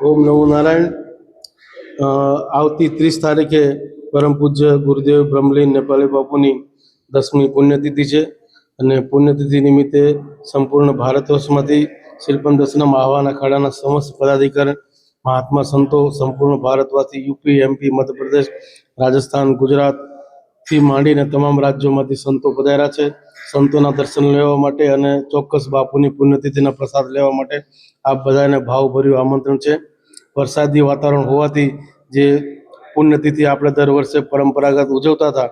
ઓમ નમો નારાયણ. આવતી ત્રીસ તારીખે પરમ પૂજ્ય ગુરુદેવ બ્રહ્મલીન નેપાળી બાપુની દસમી પુણ્યતિથિ છે અને પુણ્યતિથિ નિમિત્તે સંપૂર્ણ ભારત વર્ષમાંથી શિલ્પમ દર્શનમ આહવાન ખાડાના સમસ્ત પદાધિકારી, મહાત્મા સંતો, સંપૂર્ણ ભારતમાંથી યુપી, એમપી, મધ્યપ્રદેશ, રાજસ્થાન, ગુજરાતથી માંડીને તમામ રાજ્યોમાંથી સંતો પધાર્યા છે. સંતોના દર્શન લેવા માટે અને ચોક્કસ બાપુની પુણ્યતિથિના પ્રસાદ લેવા માટે આપ બધાને ભાવભર્યું આમંત્રણ છે. વરસાદી વાતાવરણ હોવાથી જે પુણ્યતિથિ આપણે દર વર્ષે પરંપરાગત ઉજવતા હતા,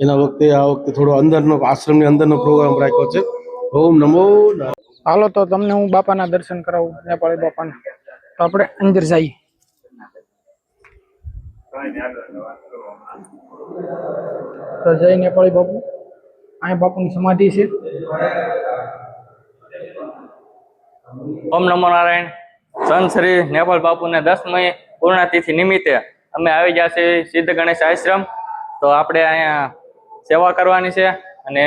એના વખતે આ વખતે થોડો અંદરનો, આશ્રમની અંદરનો પ્રોગ્રામ રાખ્યો છે. ઓમ નમો. હાલો, તો તમને હું બાપાના દર્શન કરાવું, નેપાળી બાપાના. તો આપણે અંદર જઈએ. તો જય નેપાળી બાપુ. અહીંયા બાપુની સમાધિ છે. ઓમ નમો નારાયણ. સંત શ્રી નેપાલ બાપુને દસમી પૂર્ણતિથિ નિમિત્તે અમે આવી ગયા છીએ સિદ્ધ ગણેશ આશ્રમ. તો આપણે અહીંયા સેવા કરવાની છે અને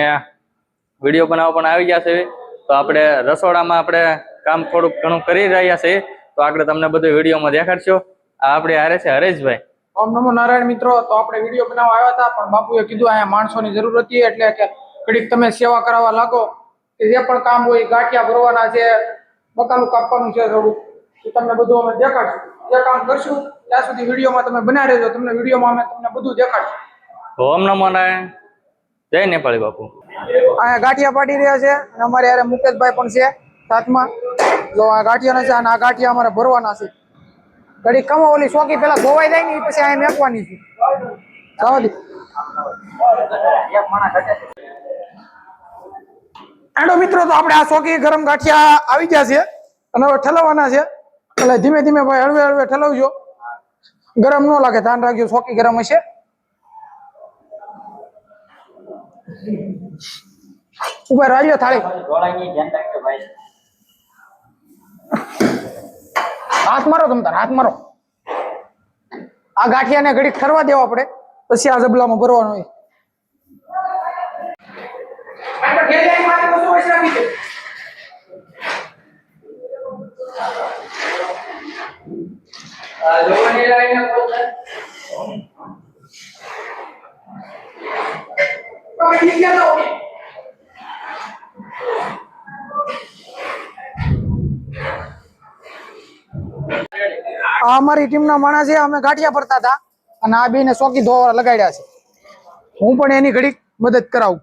વીડિયો બનાવવા પણ આવી ગયા છે. તો આપણે રસોડામાં આપણે કામ થોડુંક ઘણું કરી રહ્યા છીએ. તો આપણે તમને બધું વિડીયોમાં દેખાડશો. આ આપણે હારે છે હરેશભાઈ. ઓમ નમો નારાયણ મિત્રો તો આપણે વીડિયો બનાવવા આવ્યા હતા પણ બાપુએ કીધું અહીંયા માણસોની જરૂર હતી એટલે કે ઘડીક તમે સેવા કરાવવા લાગો કે જે પણ કામ હોય ગાંઠિયા ભરવાના છે મકાનું કાપવાનું છે થોડું એ તમને બધું અમે દેખાડશું. જે કામ કરશું ત્યાં સુધી વિડીયોમાં તમે બનાવી રહેજો તમને વિડીયોમાં અમે તમને બધું દેખાડશું. ઓમ નમો નારાયણ. જય નેપાળી બાપુ. અહીંયા ગાંઠિયા પાડી રહ્યા છે અને અમારે યારે મુકેશભાઈ પણ છે સાથમાં. જો આ ગાંઠિયાના છે અને આ ગાંઠિયા અમારે ભરવાના છે. ઘડી કમો ઓલી શોકી પેલા ગોવાઈ જાય ને એ પછી અહીંયા મેકવાની છે. જવા મિત્રો, તો આપણે આ શોકી ગરમ ગાંઠિયા આવી ગયા છે અને હવે ઠલવવાના છે. એટલે ધીમે ધીમે ભાઈ હળવે હળવે ઠલવજો. ગરમ ન લાગે, ધ્યાન રાખજો શોકી ગરમ હશે. ઉપર આવ્યો થાળી. હાથ મારો તમ તાર, હાથ મારો. આ ગાંઠિયાને ઘડીક ઠરવા દેવા પડે પછી આ જબલામાં ભરવાનું હોય. આ અમારી ટીમના માણસ અમે ગાંઠિયા ફરતા હતા અને આ બેને ચોકી ધોવા લગાડ્યા છે. હું પણ એની ઘડીક મદદ કરાવું.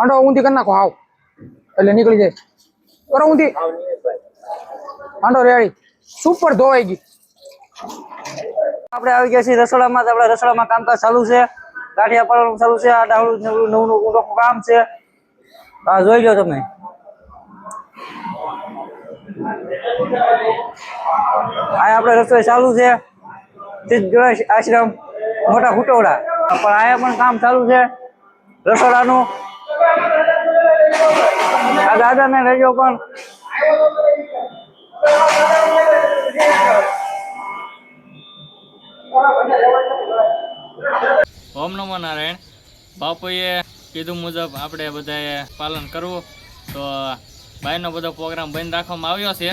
હાંડો ઊંધી કરી નાખો આવ એટલે નીકળી જાય. કરો ઊંધી. હાંડો રેડી. સુપર ધોવાઈ ગઈ આપણે આવી ગયા છીએ રસોડામાં, તો આપણે રસોડામાં કામકાજ ચાલુ છે. ગાંઠિયા પાડવાનું ચાલુ છે, આ ડાળું નવું નવું નવું કામ છે. આ જોઈ લો તમે. આ રસોઈ ચાલુ છે. આશ્રમ, મોટા હુટોડા પણ અહીંયા પણ કામ ચાલુ છે. રસોડાનું આ દાદાને રહ્યો પણ. ઓમ નમો નારાયણ. બાપુએ કીધું મુજબ આપણે બધાએ પાલન કરવું. તો બાયનો બધો પ્રોગ્રામ બંધ રાખવામાં આવ્યો છે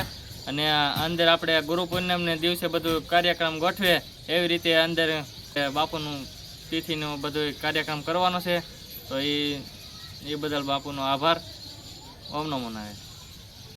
અને અંદર આપણે ગુરુ પૂર્ણિમને દિવસે બધું કાર્યક્રમ ગોઠવે એવી રીતે અંદર બાપુનું તિથિનું બધું કાર્યક્રમ કરવાનો છે. તો એ એ બદલ બાપુનો આભાર. ઓમ નમો નારાયણ.